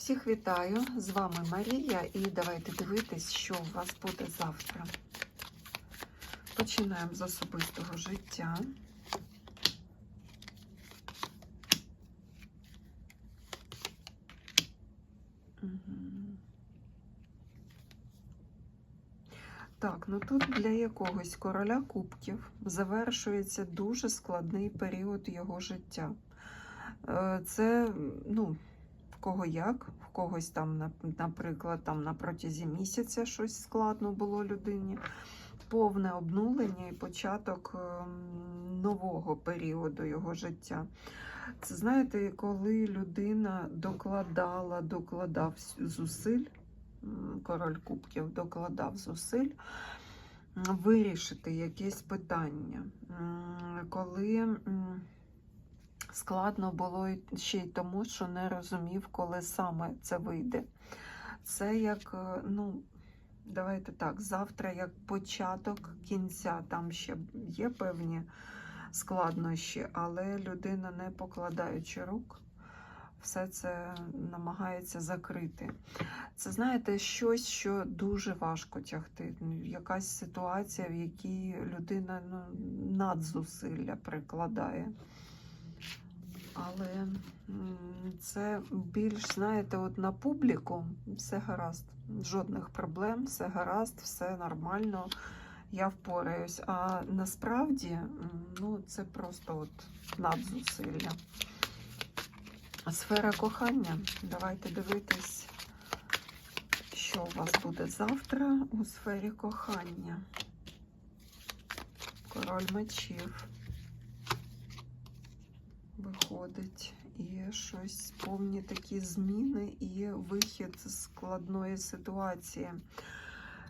Всіх вітаю! З вами Марія, і давайте дивитись, що у вас буде завтра. Починаємо з особистого життя. Так, ну тут для якогось короля кубків завершується дуже складний період його життя. Е, Це, ну, кого як, в когось там, наприклад, там на протязі місяця щось складно було людині. Повне обнулення і початок ем, нового періоду його життя. Це знаєте, коли людина докладала, докладав зусиль, король кубків докладав зусиль вирішити якесь питання. Коли складно було ще й тому, що не розумів, коли саме це вийде. Це як, е, ну, давайте так, завтра як початок кінця, там ще є певні складнощі, але людина, не покладаючи рук, все це намагається закрити. Це, знаєте, щось, що дуже важко тягти. Ну, Якась ситуація, в якій людина ну, надзусилля прикладає. Але це більш, знаєте, от на публіку все гаразд. Жодних проблем, все гаразд, все нормально, я впораюсь. А насправді ну, це просто от надзусилля. Сфера кохання. Давайте дивитись, що у вас буде завтра у сфері кохання. Король мечів виходить. І щось повні такі зміни і вихід з складної ситуації.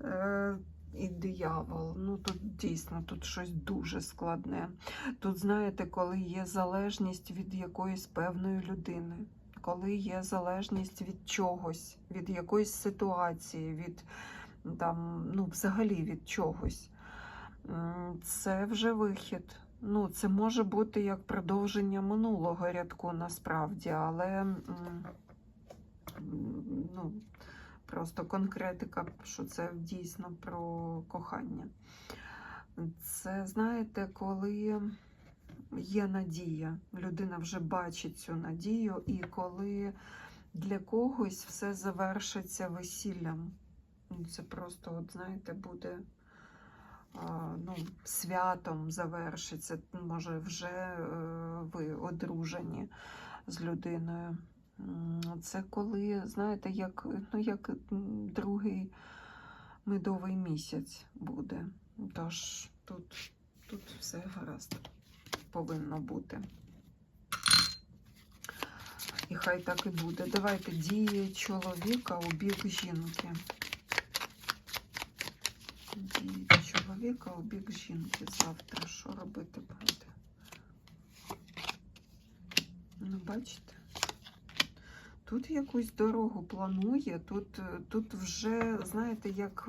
Е, і диявол. Ну тут дійсно тут щось дуже складне. Тут, знаєте, коли є залежність від якоїсь певної людини, коли є залежність від чогось, від якоїсь ситуації, від там, ну, взагалі від чогось. Це вже вихід. Ну, це може бути як продовження минулого рядку насправді, але ну, просто конкретика, що це дійсно про кохання. Це, знаєте, коли є надія, людина вже бачить цю надію, і коли для когось все завершиться весіллям. Ну, Це просто, от, знаєте, буде ну, святом завершиться. Може, вже е, ви одружені з людиною. Це коли, знаєте, як, ну, як другий медовий місяць буде. Тож тут, тут все гаразд повинно бути. І хай так і буде. Давайте дії чоловіка у бік жінки. Дії чоловіка у бік жінки завтра. Що робити буде? Ну, бачите? Тут якусь дорогу планує, тут, тут вже, знаєте, як,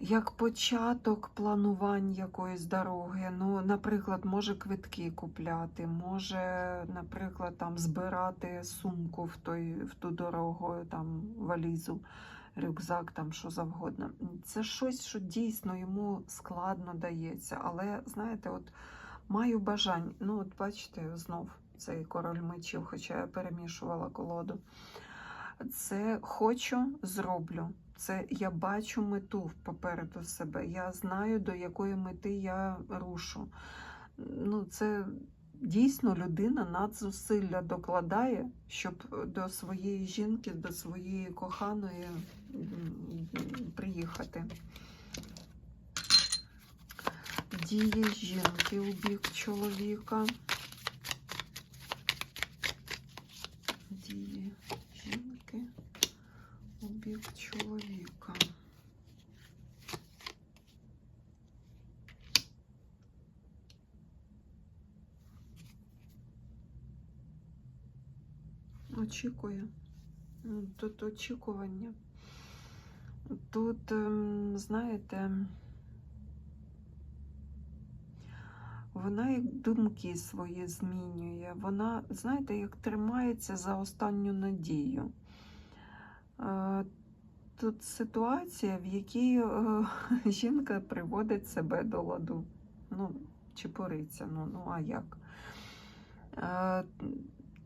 як початок планувань якоїсь дороги. Ну, наприклад, може квитки купляти, може, наприклад, там збирати сумку в, той, в ту дорогу, там валізу, рюкзак, там що завгодно. Це щось, що дійсно йому складно дається. Але, знаєте, от маю бажання, ну, от бачите, знов цей король мечів, хоча я перемішувала колоду. Це хочу, зроблю. Це я бачу мету попереду себе. Я знаю, до якої мети я рушу. Ну, це дійсно людина надзусилля докладає, щоб до своєї жінки, до своєї коханої приїхати. Дії жінки у бік чоловіка. Дії жінки у бік чоловіка. Очікує. Ну, Тут очікування. Тут, ем, знаєте, вона як думки свої змінює. Вона, знаєте, як тримається за останню надію. Е, Тут ситуація, в якій е, жінка приводить себе до ладу. Ну, чепуриться, ну, ну а як?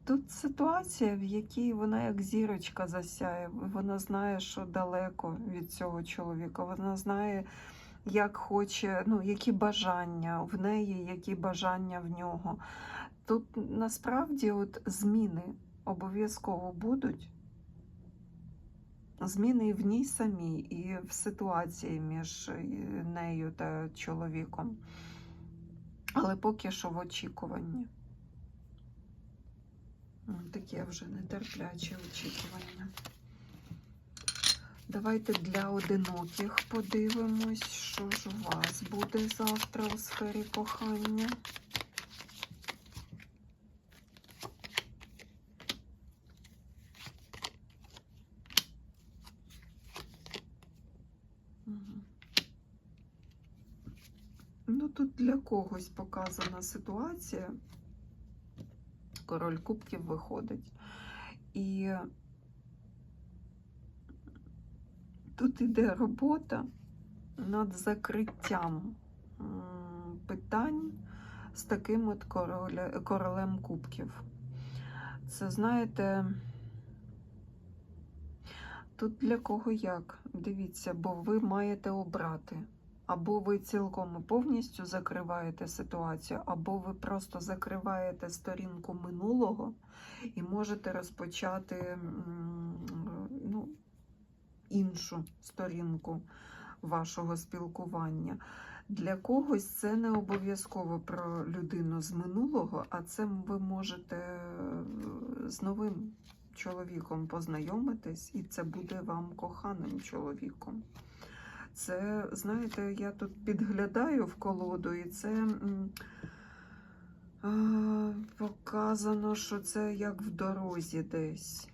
Тут ситуація, в якій вона як зірочка засяє. Вона знає, що далеко від цього чоловіка. Вона знає, як хоче, ну, які бажання в неї, які бажання в нього. Тут насправді от зміни обов'язково будуть. Зміни в ній самій, і в ситуації між е, нею та чоловіком. Але поки що в очікуванні. Таке вже нетерпляче очікування. Давайте для одиноких подивимось, що ж у вас буде завтра у сфері кохання. Ну, тут для когось показана ситуація. Король кубків виходить. І тут іде робота над закриттям питань з таким от короля, королем кубків. Це, знаєте, тут для кого як? Дивіться, бо ви маєте обрати. Або ви цілком і повністю закриваєте ситуацію, або ви просто закриваєте сторінку минулого і можете розпочати ну, іншу сторінку вашого спілкування. Для когось це не обов'язково про людину з минулого, а це ви можете е, з новим чоловіком познайомитись, і це буде вам коханим чоловіком. Це, знаєте, я тут підглядаю в колоду, і це показано, що це як в дорозі десь.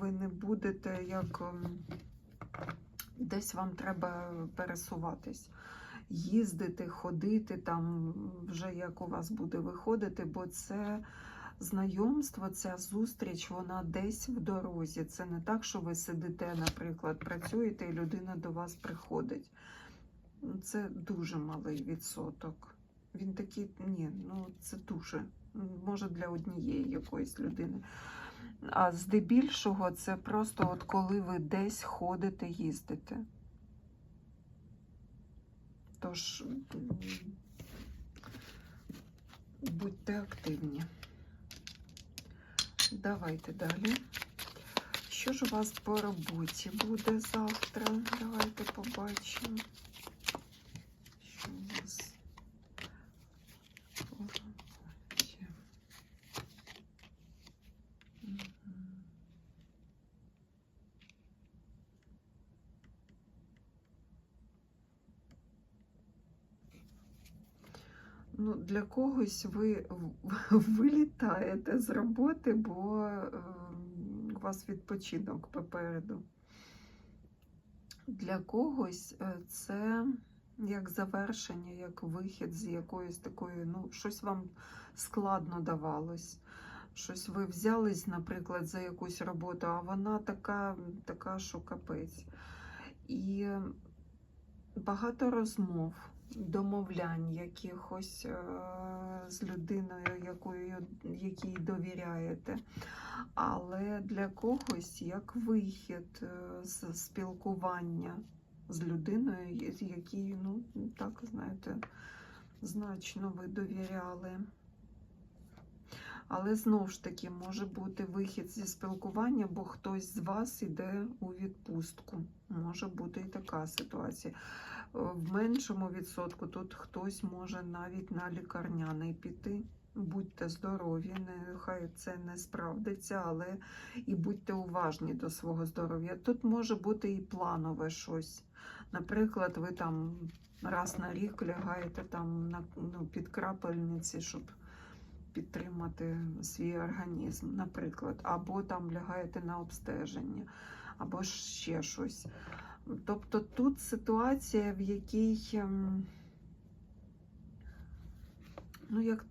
Ви не будете як десь вам треба пересуватись, їздити, ходити там, вже як у вас буде виходити, бо це знайомство, ця зустріч, вона десь в дорозі. Це не так, що ви сидите, наприклад, працюєте, і людина до вас приходить. Це дуже малий відсоток. Він такий, ні, ну це дуже. Може для однієї якоїсь людини. А здебільшого це просто от коли ви десь ходите, їздите. Тож будьте активні. Давайте далі. Що ж у вас по роботі буде завтра? Давайте побачимо. Що у вас по роботі? Мгм. Ну, для когось ви вилітаєте з роботи, бо е, у вас відпочинок попереду. Для когось е, це як завершення, як вихід з якоїсь такої, ну, щось вам складно давалось. Щось ви взялись, наприклад, за якусь роботу, а вона така, така, що капець. І багато розмов, домовлянь якихось е, з людиною, якою, якій довіряєте. Але для когось як вихід е, з спілкування з людиною, з якій, ну, так, знаєте, значно ви довіряли. Але знову ж таки може бути вихід зі спілкування, бо хтось з вас іде у відпустку. Може бути і така ситуація. В меншому відсотку тут хтось може навіть на лікарняний піти. Будьте здорові, нехай це не справдиться, але і будьте уважні до свого здоров'я. Тут може бути і планове щось. Наприклад, ви там раз на рік лягаєте там на ну, під крапельниці, щоб підтримати свій організм, наприклад, або там лягаєте на обстеження, або ще щось. Тобто тут ситуація, в якій ем, ну як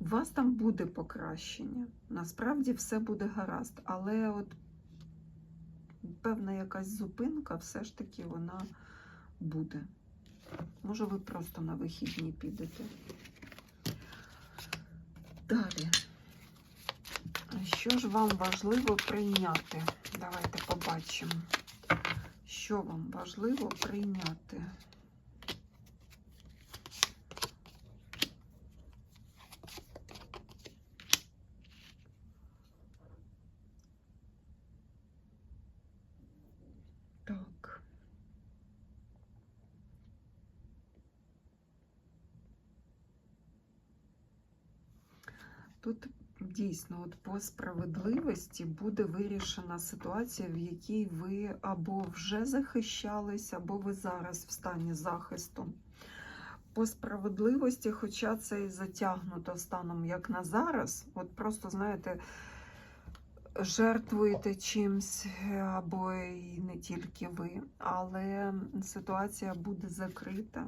у вас там буде покращення. Насправді все буде гаразд, але от певна якась зупинка все ж таки вона буде. Може, ви просто на вихідні підете. Далі. Що ж вам важливо прийняти? Давайте побачимо, що вам важливо прийняти. Тут дійсно, от по справедливості буде вирішена ситуація, в якій ви або вже захищались, або ви зараз в стані захисту. По справедливості, хоча це і затягнуто станом, як на зараз, от просто, знаєте, жертвуєте чимсь, або і не тільки ви, але ситуація буде закрита.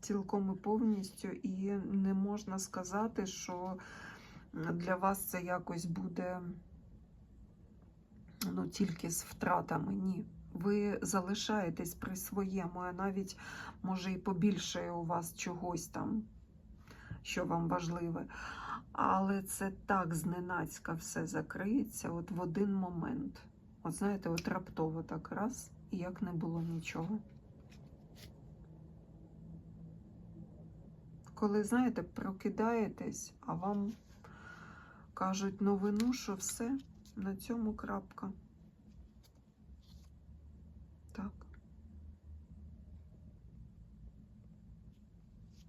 Цілком і повністю, і не можна сказати, що для вас це якось буде ну, тільки з втратами. Ні. Ви залишаєтесь при своєму, а навіть може і побільше у вас чогось там, що вам важливе. Але це так зненацька все закриється, от в один момент. От знаєте, от раптово так раз, і як не було нічого. Коли, знаєте, прокидаєтесь, а вам кажуть новину, що все, на цьому крапка. Так.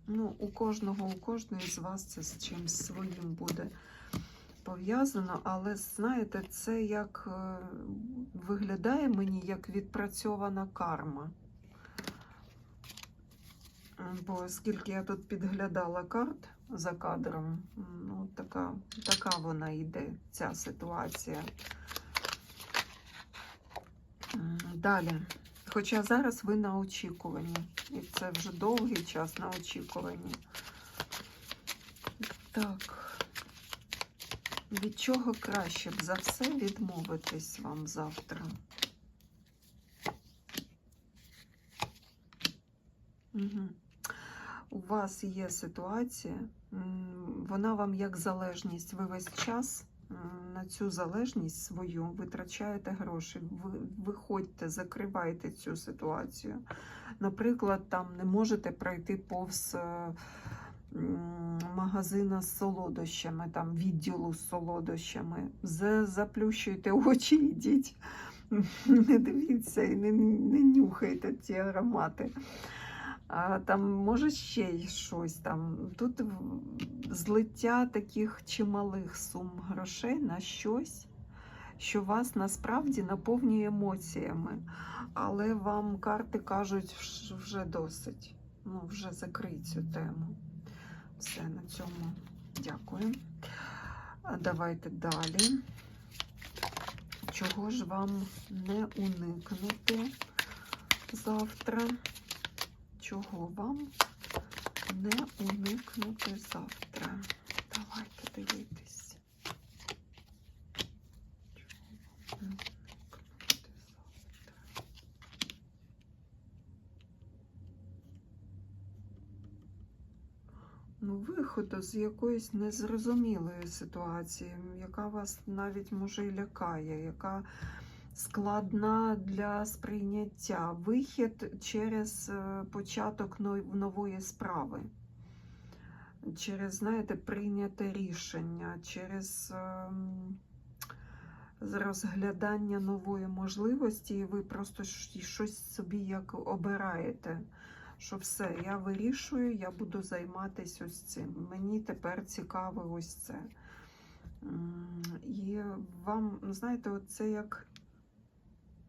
Ну, у кожного, у кожної з вас це з чимось своїм буде пов'язано, але знаєте, це як е, виглядає мені як відпрацьована карма. Бо оскільки я тут підглядала карт за кадром, ну така, така вона йде, ця ситуація. Далі. Хоча зараз ви на очікуванні, і це вже довгий час на очікуванні. Так. Від чого краще б за все відмовитись вам завтра? Угу. У вас є ситуація, вона вам як залежність. Ви весь час на цю залежність свою витрачаєте гроші. Ви виходьте, закривайте цю ситуацію. Наприклад, там не можете пройти повз е, магазина з солодощами, там відділу з солодощами. За- Заплющуйте очі, йдіть. Не дивіться і не, не нюхайте ці аромати. А там може ще щось там. Тут злиття таких чималих сум грошей на щось, що вас насправді наповнює емоціями. Але вам карти кажуть, що вже досить. Ну, вже закрий цю тему. Все на цьому дякую. Давайте далі. Чого ж вам не уникнути завтра? Чого вам не уникнути завтра? Давайте дивитись. Чого вам не уникнути завтра? Ну, виходу з якоїсь незрозумілої ситуації, яка вас навіть може і лякає, яка складна для сприйняття. Вихід через е, початок нової справи, через, знаєте, прийняте рішення, через ем, розглядання нової можливості, і ви просто щось собі як обираєте. Що все, я вирішую, я буду займатися ось цим. Мені тепер цікаво ось це. І вам, знаєте, це як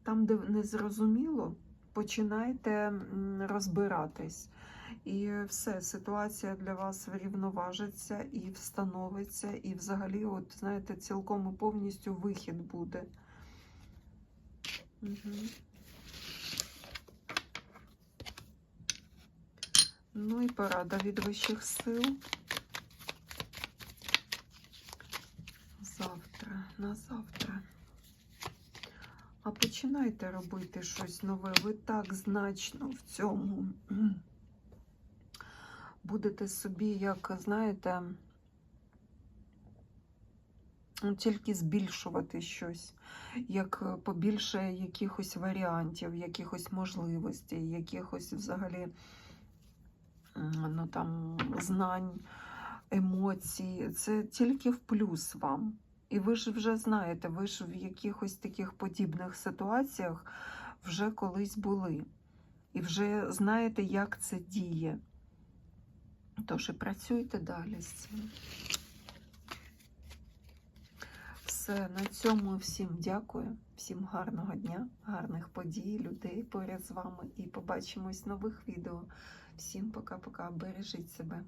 там, де незрозуміло, починайте розбиратись. І все, ситуація для вас врівноважиться і встановиться, і взагалі, от, знаєте, цілком і повністю вихід буде. Угу. Ну і порада від вищих сил. Завтра, на завтра. А починайте робити щось нове. Ви так значно в цьому будете собі, як знаєте, ну, тільки збільшувати щось, як побільше якихось варіантів, якихось можливостей, якихось взагалі ну, там, знань, емоцій. Це тільки в плюс вам. І ви ж вже знаєте, ви ж в якихось таких подібних ситуаціях вже колись були. І вже знаєте, як це діє. Тож і працюйте далі з цим. Все, на цьому всім дякую. Всім гарного дня, гарних подій, людей поряд з вами. І побачимось в нових відео. Всім пока-пока. Бережіть себе.